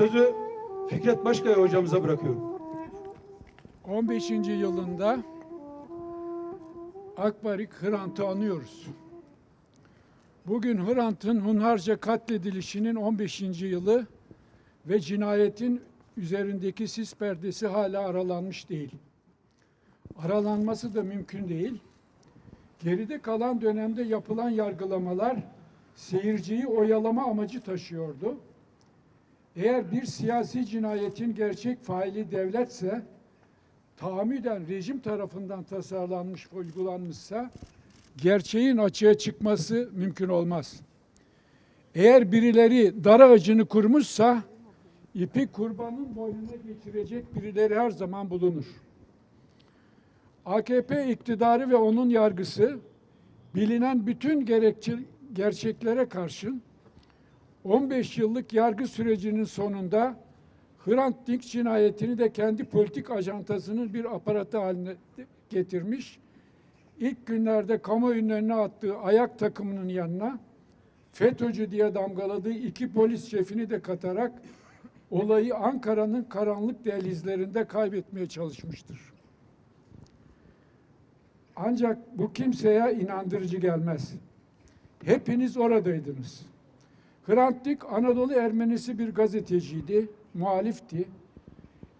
sözü Fikret Başkaya hocamıza bırakıyorum. 15. yılında Akbarik Hrant'ı anıyoruz. Bugün Hrant'ın hunharca katledilişinin 15. yılı ve cinayetin üzerindeki sis perdesi hala aralanmış değil. Aralanması da mümkün değil. Geride kalan dönemde yapılan yargılamalar seyirciyi oyalama amacı taşıyordu. Eğer bir siyasi cinayetin gerçek faili devletse, tahammüden rejim tarafından tasarlanmış, uygulanmışsa gerçeğin açığa çıkması mümkün olmaz. Eğer birileri dar ağacını kurmuşsa ipi kurbanın boynuna geçirecek birileri her zaman bulunur. AKP iktidarı ve onun yargısı bilinen bütün gerekçe, gerçeklere karşın 15 yıllık yargı sürecinin sonunda Hrant Dink cinayetini de kendi politik ajantasının bir aparatı haline getirmiş. İlk günlerde kamuoyunun önüne attığı ayak takımının yanına FETÖ'cü diye damgaladığı iki polis şefini de katarak olayı Ankara'nın karanlık dehlizlerinde kaybetmeye çalışmıştır. Ancak bu kimseye inandırıcı gelmez. Hepiniz oradaydınız. Hrant Anadolu Ermenisi bir gazeteciydi, muhalifti.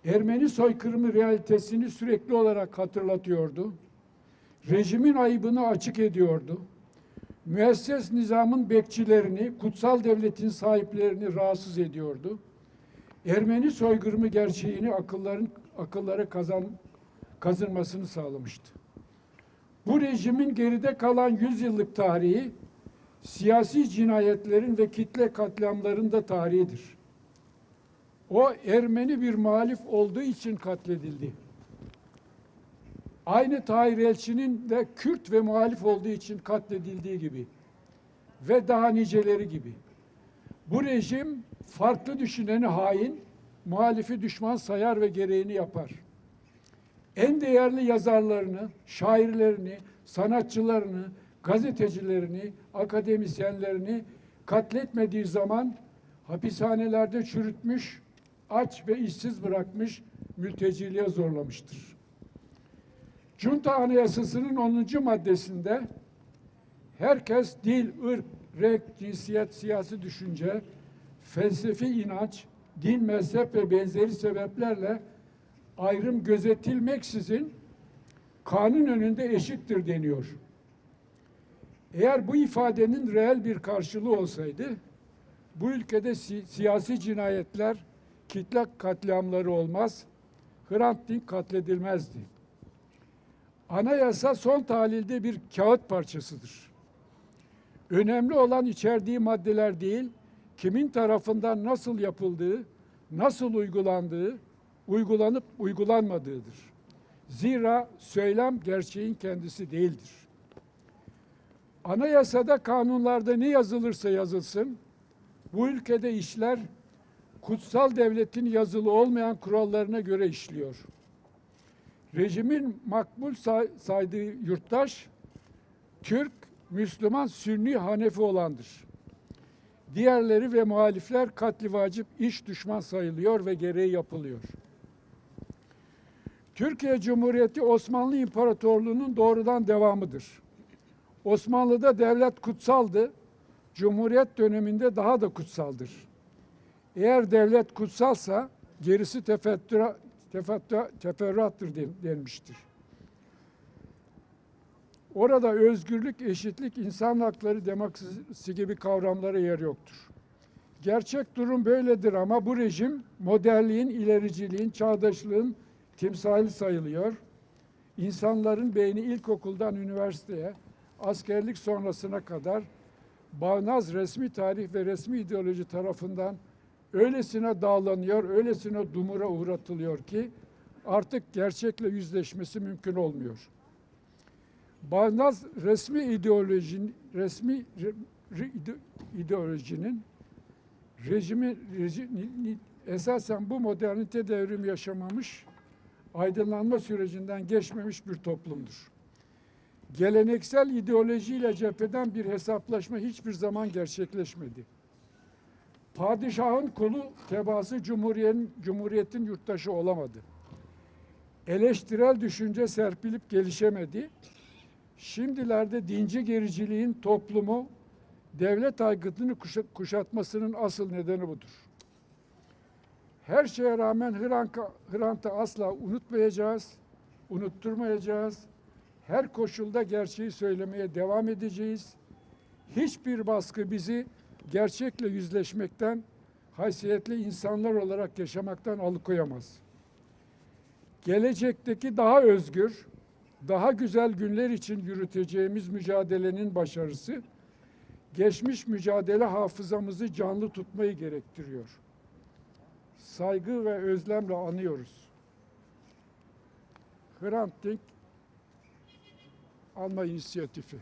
Ermeni soykırımı realitesini sürekli olarak hatırlatıyordu. Rejimin ayıbını açık ediyordu. Müesses nizamın bekçilerini, kutsal devletin sahiplerini rahatsız ediyordu. Ermeni soykırımı gerçeğini akılların akıllara kazan kazınmasını sağlamıştı. Bu rejimin geride kalan 100 yıllık tarihi siyasi cinayetlerin ve kitle katliamların da tarihidir. O Ermeni bir muhalif olduğu için katledildi. Aynı Tahir Elçi'nin de Kürt ve muhalif olduğu için katledildiği gibi ve daha niceleri gibi. Bu rejim farklı düşüneni hain, muhalifi düşman sayar ve gereğini yapar. En değerli yazarlarını, şairlerini, sanatçılarını, gazetecilerini, akademisyenlerini katletmediği zaman hapishanelerde çürütmüş, aç ve işsiz bırakmış, mülteciliğe zorlamıştır. Junta Anayasası'nın 10. maddesinde herkes dil, ırk, renk, cinsiyet, siyasi düşünce, felsefi inanç, din, mezhep ve benzeri sebeplerle ayrım gözetilmeksizin kanun önünde eşittir deniyor. Eğer bu ifadenin reel bir karşılığı olsaydı, bu ülkede si- siyasi cinayetler, kitle katliamları olmaz, Hrant Dink katledilmezdi. Anayasa son tahlilde bir kağıt parçasıdır. Önemli olan içerdiği maddeler değil, kimin tarafından nasıl yapıldığı, nasıl uygulandığı, uygulanıp uygulanmadığıdır. Zira söylem gerçeğin kendisi değildir. Anayasada, kanunlarda ne yazılırsa yazılsın, bu ülkede işler kutsal devletin yazılı olmayan kurallarına göre işliyor. Rejimin makbul say- saydığı yurttaş, Türk, Müslüman, Sünni, Hanefi olandır. Diğerleri ve muhalifler katli vacip iş düşman sayılıyor ve gereği yapılıyor. Türkiye Cumhuriyeti Osmanlı İmparatorluğu'nun doğrudan devamıdır. Osmanlı'da devlet kutsaldı. Cumhuriyet döneminde daha da kutsaldır. Eğer devlet kutsalsa gerisi tefettüra, tefettüra, teferruattır den- denmiştir. Orada özgürlük, eşitlik, insan hakları, demokrasi gibi kavramlara yer yoktur. Gerçek durum böyledir ama bu rejim modernliğin, ilericiliğin, çağdaşlığın timsali sayılıyor. İnsanların beyni ilkokuldan üniversiteye, askerlik sonrasına kadar bağnaz resmi tarih ve resmi ideoloji tarafından öylesine dağlanıyor, öylesine dumura uğratılıyor ki artık gerçekle yüzleşmesi mümkün olmuyor. Bağnaz resmi ideolojinin resmi re- re- ide- ideolojinin rejimi, reji- ni- ni- esasen bu modernite devrim yaşamamış, aydınlanma sürecinden geçmemiş bir toplumdur. Geleneksel ideolojiyle cepheden bir hesaplaşma hiçbir zaman gerçekleşmedi. Padişahın kulu tebaası cumhuriyetin, cumhuriyetin yurttaşı olamadı. Eleştirel düşünce serpilip gelişemedi. Şimdilerde dinci gericiliğin toplumu devlet aygıtını kuşa- kuşatmasının asıl nedeni budur. Her şeye rağmen Hrant'ı asla unutmayacağız, unutturmayacağız. Her koşulda gerçeği söylemeye devam edeceğiz. Hiçbir baskı bizi gerçekle yüzleşmekten, haysiyetli insanlar olarak yaşamaktan alıkoyamaz. Gelecekteki daha özgür, daha güzel günler için yürüteceğimiz mücadelenin başarısı, geçmiş mücadele hafızamızı canlı tutmayı gerektiriyor. Saygı ve özlemle anıyoruz. Hrant Dink Alma inisiyatifi.